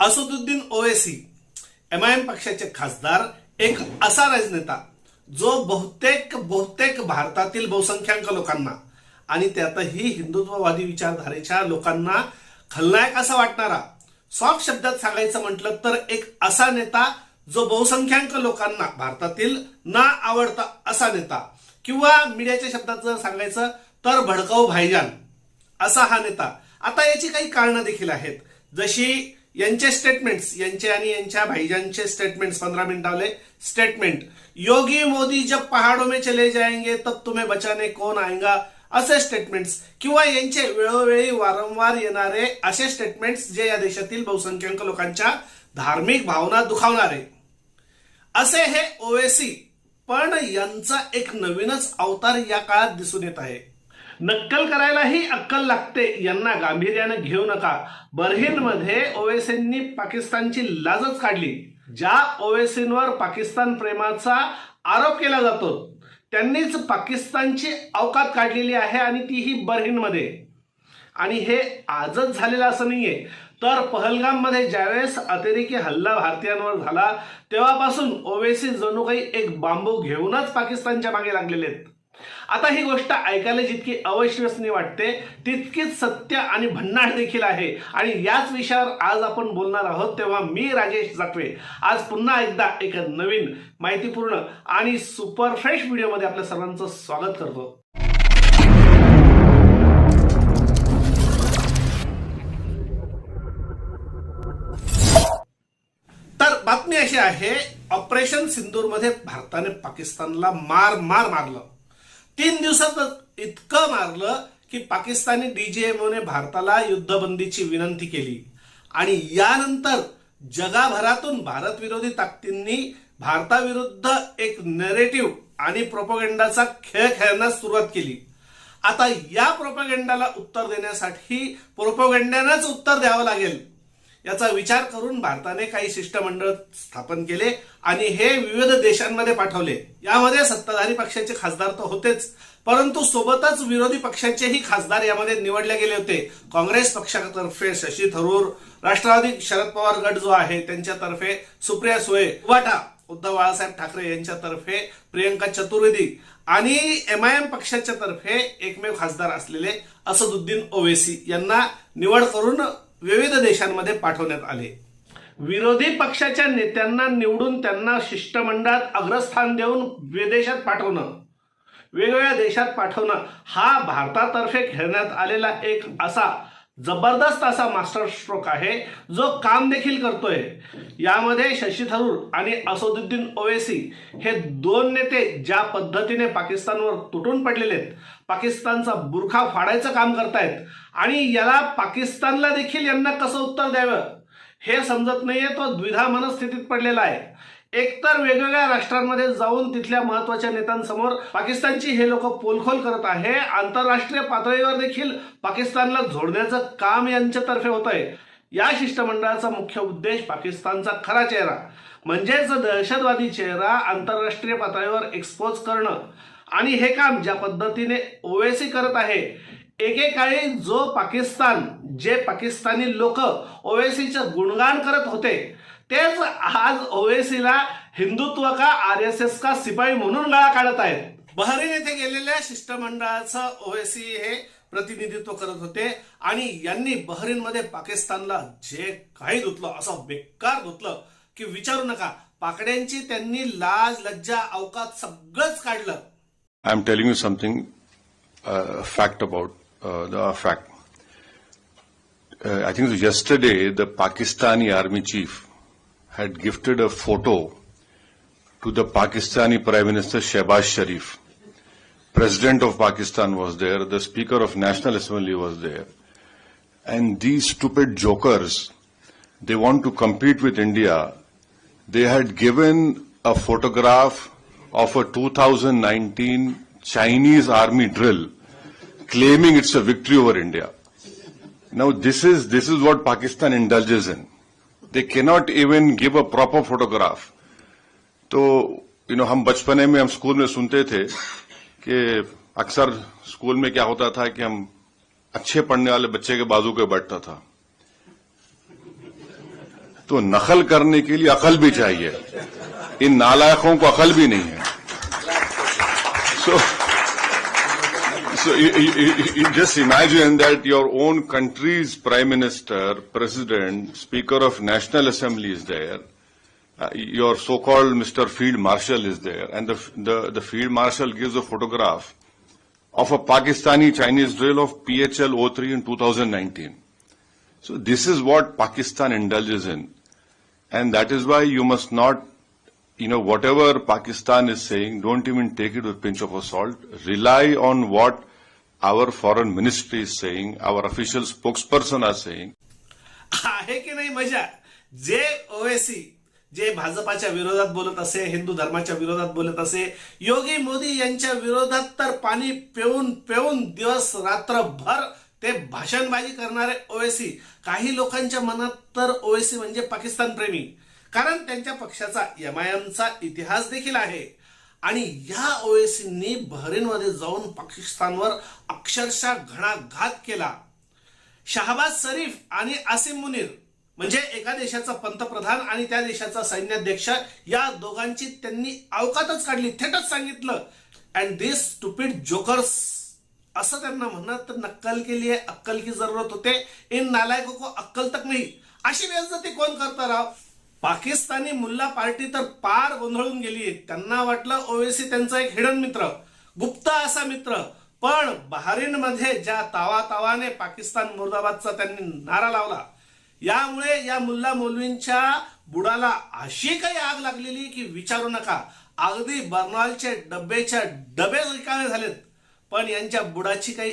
Asaduddin Owaisi M I M पक्षाचे खासदार एक असा राजनेता जो बहुतेक बहुतेक भारतातील बहुसंख्याक लोकांना आणि त्यातही हिंदुत्ववादी विचारधारेच्या लोकांना खलनायक असा वाटणारा सॉफ्ट शब्दात सांगायचं म्हटलं तर एक असा नेता जो बहुसंख्याक लोकांना भारतातील ना आवडता असा नेता किंवा मीडियाच्या शब्दात जर सांगायचं तर भडकाऊ भाईजान असा हा नेता. आता याची काही कारणं देखील आहेत. जशी यांचे स्टेटमेंट्स यांचे आणि यांच्या भाईजानचे स्टेटमेंट्स पंधरा मिनिटावले स्टेटमेंट योगी मोदी जब पहाड़ों में चले जाएंगे तब तुम्हें बचाने कोण आएगा? असे स्टेटमेंट्स किंवा यांचे वेळोवेळी वारंवार येणारे असे स्टेटमेंट्स जे या देशातील बहुसंख्याक लोकांच्या धार्मिक भावना दुखावणारे. असे हे ओवेसी पण यांचा एक नवीनच अवतार या काळात दिसून येत आहे. नक्कल करायलाही अक्कल लागते. यांना गांभीर्यानं घेऊ नका. बर्हिनमध्ये ओवेसींनी पाकिस्तानची लाजच काढली. ज्या ओवेसींवर पाकिस्तान प्रेमाचा आरोप केला जातो त्यांनीच पाकिस्तानची अवकात काढलेली आहे आणि तीही बर्हिनमध्ये आणि हे आजच झालेलं असं नाहीये. तर पहलगाममध्ये ज्यावेळेस अतिरेकी हल्ला भारतीयांवर झाला तेव्हापासून ओवेसी जणू काही एक बांबू घेऊनच पाकिस्तानच्या मागे लागलेले आहेत. आता ही गोष्ट ऐकायला जितकी अविश्वसनीय वाटते तितकीच सत्य आणि भन्नाट देखील आहे. आणि याच विषयावर आज आपण बोलणार आहोत तेव्हा मी राजेश जाटवे. आज पुन्हा एकदा एक नवीन माहितीपूर्ण आणि सुपर फ्रेश व्हिडिओमध्ये आपल्या सर्वांचं स्वागत करतो. तर बातमी अशी आहे ऑपरेशन सिंदूरमध्ये भारताने पाकिस्तानला मार मार मारलं. तीन दिवसात इतकं मारलं की पाकिस्तानी डीजीएमओने भारताला युद्धबंदीची विनंती केली. आणि यानंतर जगाभरातून भारत विरोधी ताकदींनी भारताविरुद्ध एक नेरेटिव्ह आणि प्रोपोगंडाचा खेळ खेळण्यास सुरुवात केली. आता या प्रोपोगेंडाला उत्तर देण्यासाठी प्रोपोगंडानंच उत्तर द्यावं लागेल. याचा विचार करून भारताने काही शिष्टमंडळ स्थापन केले आणि हे विविध देशांमध्ये पाठवले. यामध्ये सत्ताधारी पक्षाचे खासदार तर होतेच परंतु सोबतच विरोधी पक्षाचेही खासदार यामध्ये निवडले गेले होते. काँग्रेस पक्षातर्फे शशी थरूर राष्ट्रवादी शरद पवार गट जो आहे त्यांच्यातर्फे सुप्रिया सुळे वाटा उद्धव बाळासाहेब ठाकरे यांच्यातर्फे प्रियंका चतुर्वेदी आणि एम आय एम पक्षाच्या तर्फे एकमेव खासदार असलेले असदुद्दीन ओवेसी यांना निवड करून विविध देशांमध्ये पाठवण्यात आले. विरोधी पक्षाच्या नेत्यांना निवडून त्यांना शिष्टमंडळात अग्रस्थान देऊन विदेशात पाठवणं. वेगवेगळ्या देशात पाठवणं हा भारतातर्फे खेळण्यात आलेला एक असा जबरदस्त असा मास्टर स्ट्रोक आहे जो काम देखील करतोय. यामध्ये शशी थरूर आणि असदुद्दीन ओवेसी हे दोन नेते ज्या पद्धतीने पाकिस्तानवर तुटून पडलेले आहेत पाकिस्तानचा बुरखा फाडायचं काम करतायत आणि याला पाकिस्तानला देखील यांना कसं उत्तर द्यावं हे समजत नाहीये तो द्विधा मनस्थितीत पडलेला आहे. एकतर वेगवेगळ्या राष्ट्रांमध्ये जाऊन तिथल्या महत्त्वाच्या नेत्यांसमोर पाकिस्तानची हे लोक पोलखोल करत आहे. आंतरराष्ट्रीय पातळीवर देखील पाकिस्तानला झोडण्याचं काम यांच्यातर्फे होत आहे या शिष्टमंडळाचा मुख्य उद्देश पाकिस्तानचा खरा चेहरा म्हणजेच दहशतवादी चेहरा आंतरराष्ट्रीय पातळीवर एक्सपोज करणं. आणि हे काम ज्या पद्धतीने ओवेसी करत आहे एकेकाळी जो पाकिस्तान जे पाकिस्तानी लोक ओवेसीचं गुणगान करत होते तेच आज ओवेसीला हिंदुत्व का आर एस एस का सिपाही म्हणून गळा काढत आहेत बहरीन येथे गेलेल्या शिष्टमंडळाचं ओवेसी हे प्रतिनिधित्व करत होते आणि यांनी बहरीनमध्ये पाकिस्तानला जे काही धुतलं असं बेकार धुतलं की विचारू नका पाकड्यांची त्यांनी लाज लज्जा अवकात सगळंच काढलं I'm telling you something, uh, fact about uh, the fact. Uh, I think it was yesterday had gifted a photo to the Pakistani Prime Minister Shehbaz Sharif. President of Pakistan was there, the Speaker of National Assembly was there. And these stupid jokers, they want to compete with India. They had given a photograph of a 2019 Chinese army drill, claiming it's a victory over India. Now this is this is what Pakistan indulges in. They cannot even give a proper photograph. तो you know हम बचपने में हम school में सुनते थे कि अक्सर school में क्या होता था कि हम अच्छे पढ़ने वाले बच्चे के बाजू के बैठता था तो नकल करने के लिए अकल भी चाहिए इन नालायकों को अकल भी नहीं है so So you, you, you- you just imagine that your own country's prime minister, president, speaker of national assembly is there. Uh, your so-called Mr. Field Marshal is there, and the, the the field marshal gives a photograph of a Pakistani-Chinese drill of PHL 03 in 2019. So this is what Pakistan indulges in, and that is why you must not you know, whatever Pakistan is saying, don't even take it with a pinch of salt. Rely on what our foreign ministry is saying, our official spokesperson are saying. आहे की नाही मजा? जे ओएसी जे भाजपाच्या विरोधात बोलत असे हिंदू धर्माच्या विरोधात बोलत असे योगी मोदी यांच्या विरोधात तर पाणी पिऊन पिऊन दिवस रात्रभर ते भाषणबाजी करणारे ओएसी काही लोकांच्या मनात तर ओएसी म्हणजे पाकिस्तान प्रेमी. कारण त्यांच्या पक्षाचा एमआयएमचा इतिहास देखील आहे. आणि या ओवेसींनी बहरीनमध्ये जाऊन पाकिस्तानवर अक्षरशः घणाघात केला. शहाबाज शरीफ आणि आसिम मुनीर म्हणजे एका देशाचा पंतप्रधान आणि त्या देशाचा सैन्याध्यक्ष या दोघांची त्यांनी अवकातच काढली थेटच सांगितलं. अँड दिस स्टुपिड जोकर्स असं त्यांना म्हणत तर नक्कल केली आहे अक्कल की जरूरत होते. इन नालायको को अक्कल तक नाही. अशी बेइज्जती कोण करता राव? पाकिस्तानी मुल्ला पार्टी तर पार गोंधळून गेली. त्यांना वाटलं ओवेसी त्यांचा एक हिडन मित्र गुप्त असा मित्र. पण बहारीनमध्ये ज्या तावा तावाने पाकिस्तान मुर्दाबादचा त्यांनी नारा लावला यामुळे या मुल्ला मौलवींच्या बुडाला अशी काही आग लागलेली की विचारू नका. अगदी बर्नॉलचे डब्बेच्या डबे रिकामे झालेत. पण यांच्या बुडाची काही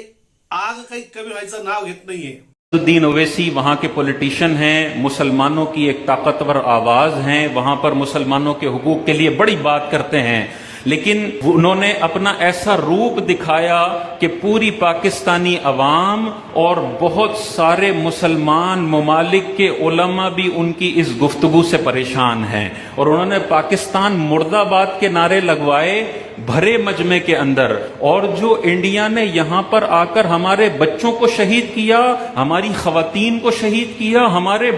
आग काही कमी व्हायचं नाव घेत नाहीये. उद्दीन ओवैसी वहां के पॉलिटिशियन हैं मुसलमानों की एक ताकतवर आवाज हैं वहां पर मुसलमानों के हकूक़ के लिए बड़ी बात करते हैं। लेकिन उन्होंने अपना ऐसा रूप दिखाया कि पूरी पाकिस्तानी अवाम और बहुत सारे मुसलमान ममालिक के उलमा भी उनकी इस गुफ्तगु से परेशान हैं और उन्होंने पाकिस्तान मुर्दाबाद के नारे लगवाए भरे मजमे के अंदर और जो इंडिया ने यहां पर आकर हमारे बच्चों को शहीद किया हमारी खवतीन को शहीद किया हमारे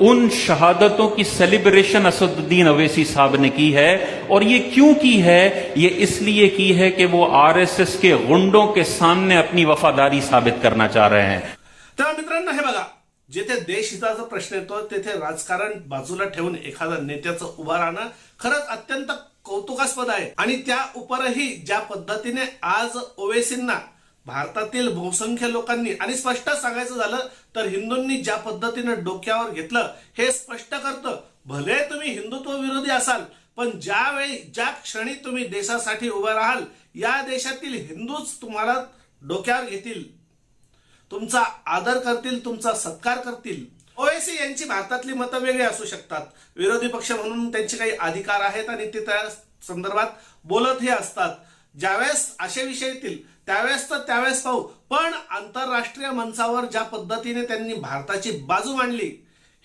बूढ़ों को शहीद किया उन शहादतों की सेलिब्रेशन असदुद्दीन अवैसी साहब ने की है और ये क्यों की है ये इसलिए की है कि वो आरएसएस के गुंडों के सामने अपनी वफादारी साबित करना चाह रहे हैं तेव्हा मित्रांनो हे बघा जिथे देशहिताचा प्रश्न येतो तिथे राजकारण बाजूला ठेवून एखाद्या नेत्याचं उभं राहणं खरंच अत्यंत कौतुकास्पद आहे आणि त्या उपरही ज्या पद्धतीने आज ओवेसींना भारतातील बहुसंख्य लोकांनी आणि स्पष्ट सांगायचं झालं तर हिंदूंनी ज्या पद्धतीने डोक्यावर घेतलं हे स्पष्ट करतं. भले तुम्ही हिंदुत्व विरोधी असाल पण ज्यावेळी ज्या क्षणी तुम्ही देशासाठी उभा राहाल या देशातील हिंदूच तुम्हाला डोक्यावर घेतील. तुमचा आदर करतील तुमचा सत्कार करतील. ओएसी यांची भारतातली मतं वेगळी असू शकतात. विरोधी पक्ष म्हणून त्यांचे काही अधिकार आहेत आणि ते त्या संदर्भात बोलतही असतात. ज्यावेळेस असे विषय येतील त्यावेळेस तर त्यावेळेस पाहू पण आंतरराष्ट्रीय मंचावर ज्या पद्धतीने त्यांनी भारताची बाजू मांडली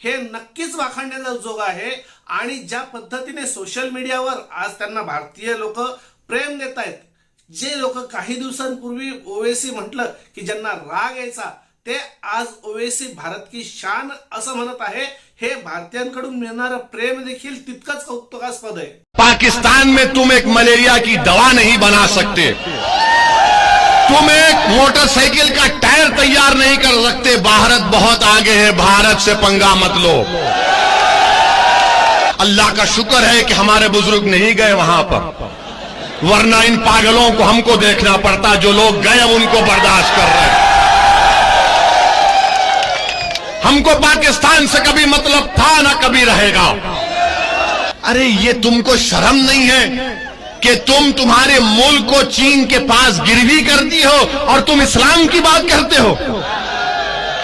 हे नक्कीच वाखाणण्याचा जोग आहे. आणि ज्या पद्धतीने सोशल मीडियावर आज त्यांना भारतीय लोक प्रेम देत आहेत जे लोक काही दिवसांपूर्वी ओवेसी म्हटलं की ज्यांना राग यायचा ते आज ओवेसी भारत की शान असं म्हणत आहे. हे भारतीयांकडून मिळणारं प्रेम देखील तितकंच कौतुकास्पद आहे. पाकिस्तान में तुम एक मलेरिया की दवा नहीं बना सकते। तुम एक मोटरसाइकिल का टायर तैयार नहीं कर सकते भारत बहुत आगे है भारत से पंगा मत लो अल्लाह का शुक्र है कि हमारे बुजुर्ग नहीं गए वहां पर वरना इन पागलों को हमको देखना पड़ता जो लोग गए अब उनको बर्दाश्त कर रहे हैं हमको पाकिस्तान से कभी मतलब था ना कभी रहेगा अरे ये तुमको शर्म नहीं है कि तुम तुम्हारे मुल्क को चीन के पास गिरवी करती हो और तुम इस्लाम की बात करते हो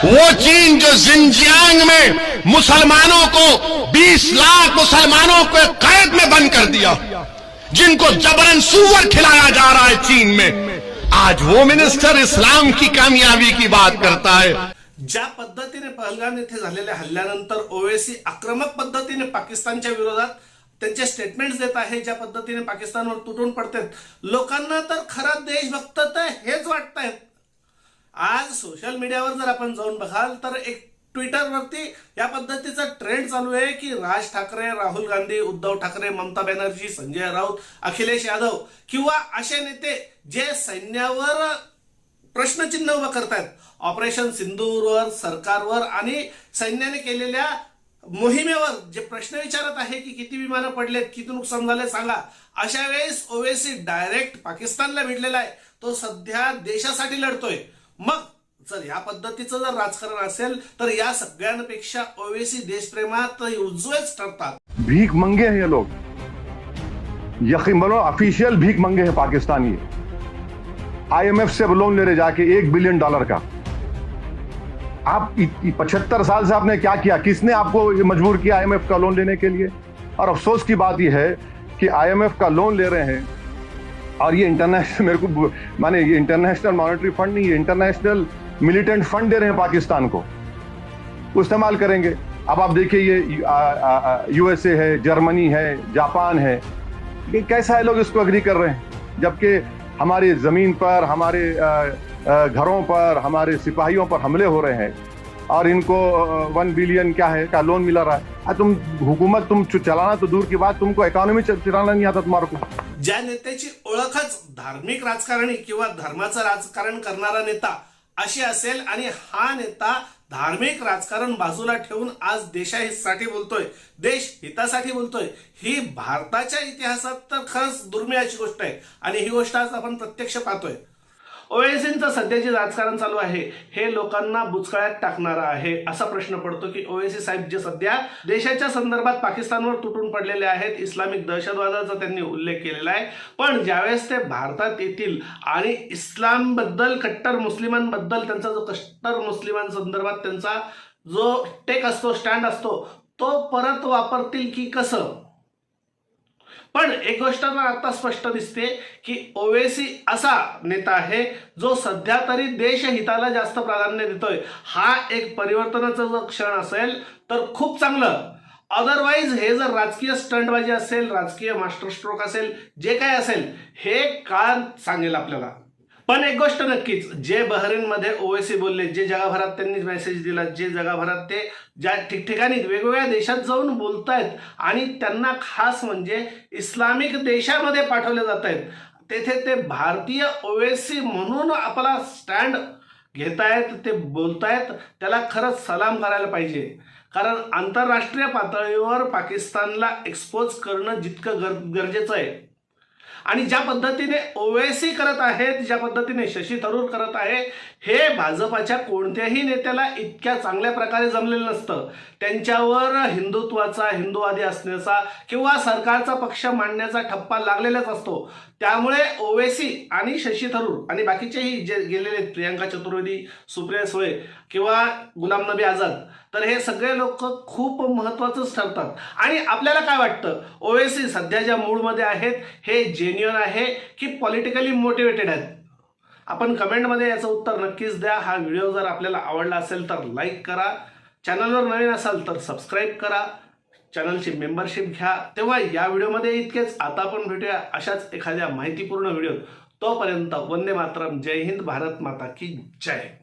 वो चीन जो जिंजियांग में मुसलमानों को 20 लाख मुसलमानों को कैद में बंद कर दिया जिनको जबरन सुअर खिलाया जा रहा है चीन में आज वो मिनिस्टर इस्लाम की कामयाबी की बात करता है ज्या पद्धतीने पहलगाम येथे झालेल्या हल्ल्यानंतर ओवेसी आक्रमक पद्धतीने पाकिस्तानच्या विरोधात त्यांचे स्टेटमेंट्स देत आहे ज्या पद्धतीने पाकिस्तानवर तुटून पडतात. लोकांना तर खरा देशभक्त तर हेच वाटतायत आज सोशल मीडियावर जर आपण जाऊन बघाल तर एक ट्विटरवरती या पद्धतीचा ट्रेंड चालू आहे की राज ठाकरे राहुल गांधी उद्धव ठाकरे ममता बॅनर्जी संजय राऊत अखिलेश यादव किंवा असे नेते जे सैन्यावर प्रश्नचिन्ह उभं करतायत. ऑपरेशन सिंदूरवर सरकारवर आणि सैन्याने केलेल्या मोहिमेवर जे प्रश्न विचारत आहे की किती विमानं पडलेत किती नुकसान झाले सांगा. अशा वेळेस ओवेसी डायरेक्ट पाकिस्तानला भिडलेला आहे. तो सध्या देशासाठी लढतोय. मग जर या पद्धतीचं जर राजकारण असेल तर या सगळ्यांपेक्षा ओवेसी देशप्रेमात उज्ज्वलच ठरतात. भीक मंगे हे लोक यकीन बनो ऑफिशियल भीख मंगे है पाकिस्तानी. आईएमएफ से लोन ले रहे जाके एक बिलियन डॉलर का. आप पचहत्तर साल से आपने क्या किया किसने आपको ये मजबूर किया आईएमएफ का लोन लेने के लिए और अफसोस की बात यह है कि आईएमएफ का लोन ले रहे हैं और ये इंटरनेशनल मेरे को माने ये इंटरनेशनल मॉनेटरी फंड नहीं ये इंटरनेशनल मिलिटेंट फंड दे रहे हैं पाकिस्तान को वो इस्तेमाल करेंगे अब आप देखिए ये यूएसए है जर्मनी है जापान है ये कैसा है लोग इसको अग्री कर रहे हैं जबकि हमारी जमीन पर हमारे घरों पर हमारे सिपाहियों पर हमले हो रहे हैं और इनको वन बिलियन क्या है क्या लोन मिला रहा है। आ, तुम हुकूमत तुम चलाना तो दूर की बात तुमको इकॉनॉमी चलाना नहीं आता तुम्हारे को। ज्या नेत्याची ओळखच धार्मिक राजकारणी किंवा धर्माचं राजकारण करणारा नेता अशी असेल आणि हा नेता धार्मिक राजकारण बाजूला ठेवून आज देशासाठी बोलतोय. देश हितासाठी बोलतोय. ही भारताच्या इतिहासात तर खरंच दुर्मिळाची गोष्ट आहे. आणि ही गोष्ट आज आपण प्रत्यक्ष पाहतोय. ओएसींचं सध्या जे राजकारण चालू आहे. हे लोकांना बुचकळ्यात टाकणारं आहे असा प्रश्न पडतो की ओएसी साहेब जे सध्या देशाच्या संदर्भात पाकिस्तानवर तुटून पडलेले आहेत इस्लामिक दहशतवादाचा त्यांनी उल्लेख केलेला आहे. पण ज्यावेळेस ते भारतात येतील आणि इस्लामबद्दल कट्टर मुस्लिमांबद्दल त्यांचा जो कट्टर मुस्लिमांसंदर्भात त्यांचा जो टेक असतो स्टँड असतो तो परत वापरतील की कसं? पण एक गोष्ट मला आता स्पष्ट दिसते की ओवेसी असा नेता आहे जो सध्या तरी देशहिताला जास्त प्राधान्य देतोय. हा एक परिवर्तनाचा जर क्षण असेल तर खूप चांगलं. अदरवाईज हे जर राजकीय स्टंटबाजी असेल राजकीय मास्टर स्ट्रोक असेल जे काय असेल हे काळ सांगेल आपल्याला. पण एक गोष्ट नक्कीच जे बहरीनमध्ये ओवेसी बोलले जे जगभरात त्यांनी मेसेज दिला जे जगभरात ते ज्या ठिकठिकाणी वेगवेगळ्या देशात जाऊन बोलतायत आणि त्यांना खास म्हणजे इस्लामिक देशामध्ये पाठवले जात आहेत तेथे ते भारतीय ओवेसी म्हणून आपला स्टँड घेतायत ते बोलतायत त्याला खरंच सलाम करायला पाहिजे. कारण आंतरराष्ट्रीय पातळीवर पाकिस्तानला एक्सपोज करणं जितकं गर गरजेचं आहे. आणि ज्या पद्धतीने ओवेसी करत आहेत ज्या पद्धतीने शशी थरूर करत आहे हे भाजपाच्या कोणत्याही नेत्याला इतक्या चांगल्या प्रकारे जमलेलं नसतं. त्यांच्यावर हिंदुत्वाचा हिंदुवादी असण्याचा किंवा सरकारचा पक्ष मांडण्याचा ठप्पा लागलेलाच असतो. त्यामुळे ओवेसी आणि शशी थरूर आणि बाकीचेही जे गेलेले प्रियांका चतुर्वेदी सुप्रिया सुळे किंवा गुलाम नबी आझाद तर हे सगळे लोक खूप महत्त्वाचंच ठरतात. आणि आपल्याला काय वाटतं? ओवेसी सध्या ज्या मूडमध्ये आहेत हे जेन्युअन आहे की पॉलिटिकली मोटिवेटेड आहेत? आपण कमेंटमध्ये याचं उत्तर नक्कीच द्या. हा व्हिडिओ जर आपल्याला आवडला असेल तर लाईक करा. चॅनलवर नवीन असाल तर सबस्क्राईब करा. चॅनलची मेंबरशिप घ्या. तेव्हा या व्हिडिओमध्ये इतकेच. आता आपण भेटूया अशाच एखाद्या माहितीपूर्ण व्हिडिओ तोपर्यंत वंदे मातरम. जय हिंद. भारत माता की जय.